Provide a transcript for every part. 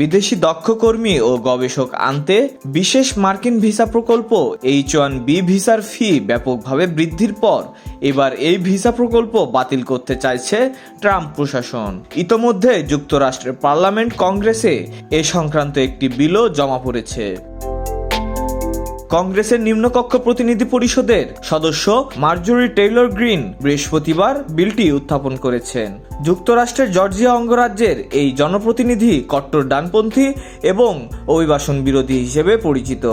বিদেশি দক্ষ কর্মী ও গবেষক আনতে বিশেষ মার্কিন ভিসা প্রকল্প এইচ ওয়ান বি ভিসার ফি ব্যাপকভাবে বৃদ্ধির পর এবার এই ভিসা প্রকল্প বাতিল করতে চাইছে ট্রাম্প প্রশাসন। ইতোমধ্যে যুক্তরাষ্ট্রের পার্লামেন্ট কংগ্রেসে এ সংক্রান্ত একটি বিলও জমা পড়েছে। কংগ্রেসের নিম্নকক্ষ প্রতিনিধি পরিষদের সদস্য মার্জরি টেইলর গ্রিন বৃহস্পতিবার বিলটি উত্থাপন করেছেন। যুক্তরাষ্ট্রের জর্জিয়া অঙ্গরাজ্যের এই জনপ্রতিনিধি কট্টর ডানপন্থী এবং অভিবাসন বিরোধী হিসেবে পরিচিত।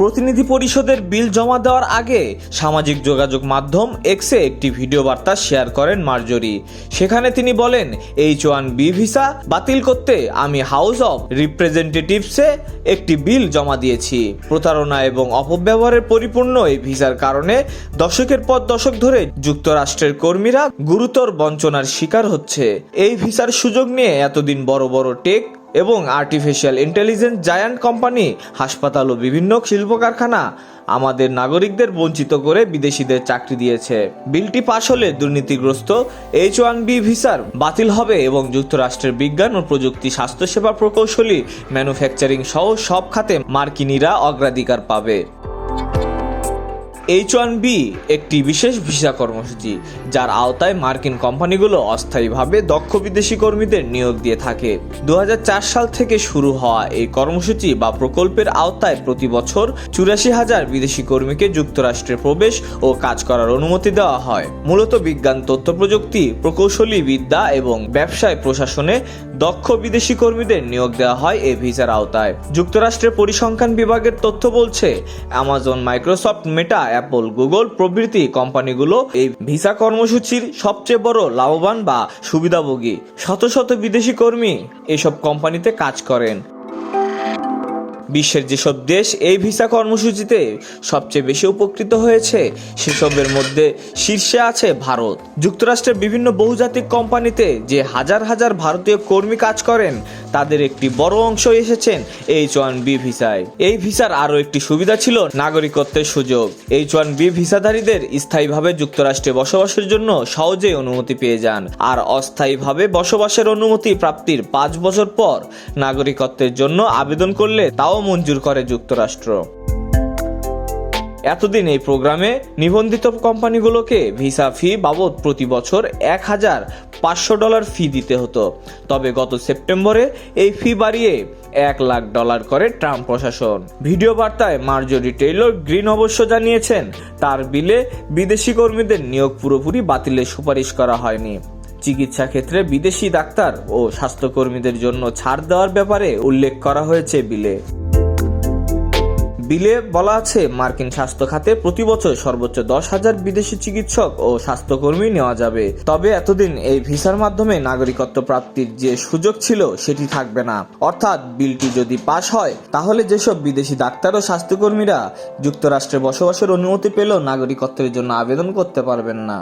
প্রতিনিধি পরিষদের বিল জমা দেওয়ার আগে সামাজিক যোগাযোগ মাধ্যম এক্সে একটি ভিডিও বার্তা শেয়ার করেন মার্জরি। সেখানে তিনি বলেন এইচ ওয়ান বি ভিসা বাতিল করতে আমি হাউস অব রিপ্রেজেন্টেটিভসে একটি বিল জমা দিয়েছি। প্রতারণা এবং অপব্যবহারের পরিপূর্ণ এই ভিসার কারণে দশকের পর দশক ধরে যুক্তরাষ্ট্রের কর্মীরা গুরুতর বঞ্চনার শিকার হচ্ছে। এই ভিসার সুযোগ নিয়ে এতদিন বড় বড় টেক এবং আর্টিফিশিয়াল ইন্টেলিজেন্স জায়ান্ট কোম্পানি হাসপাতাল ও বিভিন্ন শিল্প কারখানা আমাদের নাগরিকদের বঞ্চিত করে বিদেশিদের চাকরি দিয়েছে। বিলটি পাশ হলে দুর্নীতিগ্রস্ত এইচ ওয়ান বি ভিসার বাতিল হবে এবং যুক্তরাষ্ট্রের বিজ্ঞান ও প্রযুক্তি স্বাস্থ্যসেবা প্রকৌশলী ম্যানুফ্যাকচারিং সহ সব খাতে মার্কিনীরা অগ্রাধিকার পাবে। এইচ ওয়ান বি একটি বিশেষ ভিসা কর্মসূচি, যার আওতায় মার্কিন কোম্পানিগুলো অস্থায়ীভাবে দক্ষ বিদেশি কর্মীদের নিয়োগ দিয়ে থাকে। দু হাজার চার সাল থেকে শুরু হওয়া এই কর্মসূচি বা প্রকল্পের আওতায় প্রতি বছর চুরাশি হাজার বিদেশি কর্মীকে যুক্তরাষ্ট্রে প্রবেশ ও কাজ করার অনুমতি দেওয়া হয়। মূলত বিজ্ঞান, তথ্য প্রযুক্তি, প্রকৌশলী বিদ্যা এবং ব্যবসায় প্রশাসনে দক্ষ বিদেশি কর্মীদের নিয়োগ দেওয়া হয় এই ভিসার আওতায়। যুক্তরাষ্ট্রের পরিসংখ্যান বিভাগের তথ্য বলছে, Amazon, Microsoft, Meta Apple Google প্রভৃতি কোম্পানিগুলো এই ভিসা কর্মসূচির সবচেয়ে বড় লাভবান বা সুবিধাভোগী। শত শত বিদেশি কর্মী এসব কোম্পানিতে কাজ করেন। বিশ্বের যেসব দেশ এই ভিসা কর্মসূচিতে সবচেয়ে বেশি উপকৃত হয়েছে, সেসবের মধ্যে শীর্ষে আছে ভারত। যুক্তরাষ্ট্রের বিভিন্ন বহুজাতিক কোম্পানিতে যে হাজার হাজার ভারতীয় কর্মী কাজ করেন তাদের একটি বড় অংশ এসেছেন এইচ ওয়ান বি ভিসায়। এই ভিসার আরও একটি সুবিধা ছিল নাগরিকত্বের সুযোগ। এইচ ওয়ান বি ভিসাধারীদের স্থায়ীভাবে যুক্তরাষ্ট্রে বসবাসের জন্য সহজেই অনুমতি পেয়ে যান। আর অস্থায়ীভাবে বসবাসের অনুমতি প্রাপ্তির পাঁচ বছর পর নাগরিকত্বের জন্য আবেদন করলে তাও মঞ্জুর করে যুক্তরাষ্ট্র। এতদিন এই প্রোগ্রামে নিবন্ধিত কোম্পানিগুলোকে ভিসা ফি বাবদ প্রতি বছর এক হাজার পাঁচশো ডলার ফি দিতে হতো। তবে গত সেপ্টেম্বরে এই ফি বাড়িয়ে এক লাখ ডলার করে ট্রাম্প প্রশাসন। ভিডিও বার্তায় মার্জরি টেইলর গ্রিন অবশ্য জানিয়েছেন, তার বিলে বিদেশি কর্মীদের নিয়োগ পুরোপুরি বাতিলের সুপারিশ করা হয়নি। চিকিৎসা ক্ষেত্রে বিদেশি ডাক্তার ও স্বাস্থ্যকর্মীদের জন্য ছাড় দেওয়ার ব্যাপারে উল্লেখ করা হয়েছে বিলে। বিলে বলা আছে, মার্কিন স্বাস্থ্য খাতে প্রতি বছর সর্বোচ্চ দশ হাজার বিদেশি চিকিৎসক ও স্বাস্থ্যকর্মী নেওয়া যাবে। তবে এতদিন এই ভিসার মাধ্যমে নাগরিকত্ব প্রাপ্তির যে সুযোগ ছিল, সেটি থাকবে না। অর্থাৎ বিলটি যদি পাশ হয়, তাহলে যেসব বিদেশি ডাক্তার ও স্বাস্থ্যকর্মীরা যুক্তরাষ্ট্রে বসবাসের অনুমতি পেলেও নাগরিকত্বের জন্য আবেদন করতে পারবেন না।